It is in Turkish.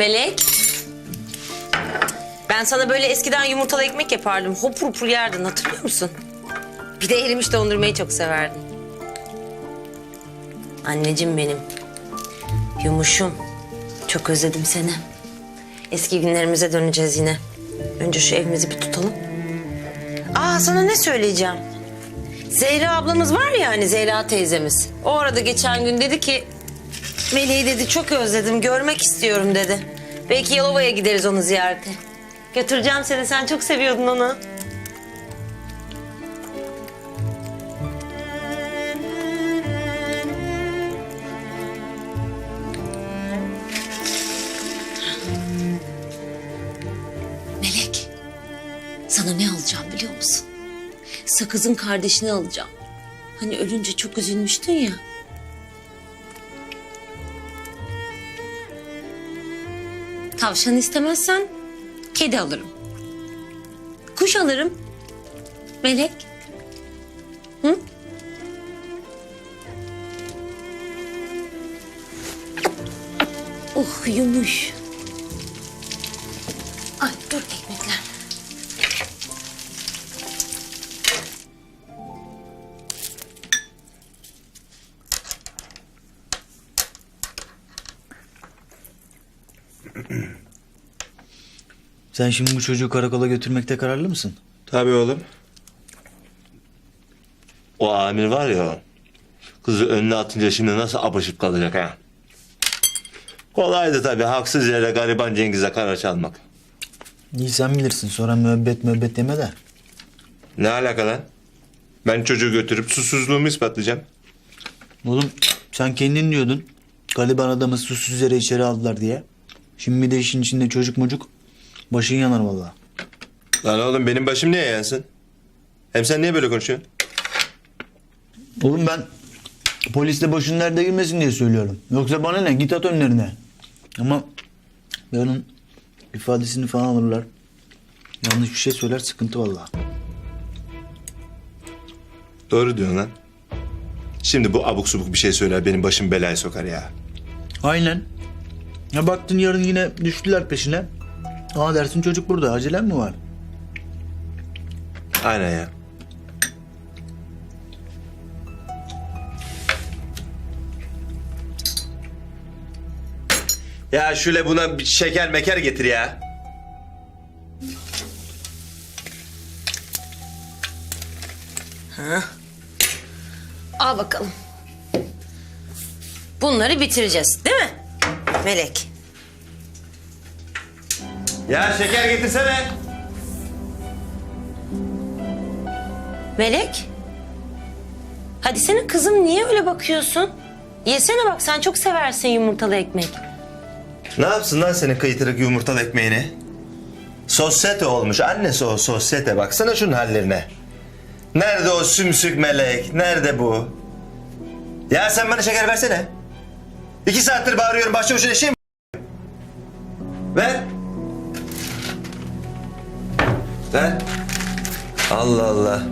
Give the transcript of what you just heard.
Melek. Ben sana böyle eskiden yumurtalı ekmek yapardım. Hopur hopur yerdin hatırlıyor musun? Bir de erimiş dondurmayı çok severdin. Anneciğim benim. Yumuşum. Çok özledim seni. Eski günlerimize döneceğiz yine. Önce şu evimizi bir tutalım. Aa sana ne söyleyeceğim? Zehra ablamız var ya hani Zehra teyzemiz. O arada geçen gün dedi ki... Meleği dedi çok özledim görmek istiyorum dedi. Belki Yalova'ya gideriz onu ziyarete. Götüreceğim seni sen çok seviyordun onu. Melek, sana ne alacağım biliyor musun? Sakız'ın kardeşini alacağım. Hani ölünce çok üzülmüştün ya. Tavşan istemezsen kedi alırım. Kuş alırım. Melek. Hı? Oh yumuş. Sen şimdi bu çocuğu karakola götürmekte kararlı mısın? Tabii oğlum. O amir var ya Kızı önüne atınca şimdi nasıl apışıp kalacak ha? Kolaydı tabii haksız yere gariban Cengiz'e kara çalmak. İyi sen bilirsin sonra müebbet müebbet deme de. Ne alaka lan? Ben çocuğu götürüp susuzluğumu ispatlayacağım. Oğlum sen kendin diyordun. Galiban adamı susuz yere içeri aldılar diye. Şimdi de işin içinde çocuk mucuk. Başın yanar vallahi. Lan oğlum benim başım niye yansın? Hem sen niye böyle konuşuyorsun? Oğlum ben polisle başın nerede girmesin diye söylüyorum. Yoksa bana ne git at önlerine. Ama yarın ifadesini falan alırlar. Yanlış bir şey söyler sıkıntı vallahi. Doğru diyorsun lan. Şimdi bu abuk subuk bir şey söyler benim başım belaya sokar ya. Aynen. Ya baktın yarın yine düştüler peşine. Aa dersin çocuk burada acelen mi var? Aynen ya. Ya şöyle buna bir şeker meker getir ya. Al bakalım. Bunları bitireceğiz değil mi? Melek. Ya şeker getirsene. Melek. Hadi senin kızım niye öyle bakıyorsun? Yesene bak sen çok seversin yumurtalı ekmek. Ne yapsın lan senin kıytırık yumurtalı ekmeğini? Sosyete olmuş annesi o sosyete baksana şunun hallerine. Nerede o sümsük melek? Nerede bu? Ya sen bana şeker versene. İki saattir bağırıyorum başına şey mi? Ver. Ver. Allah Allah.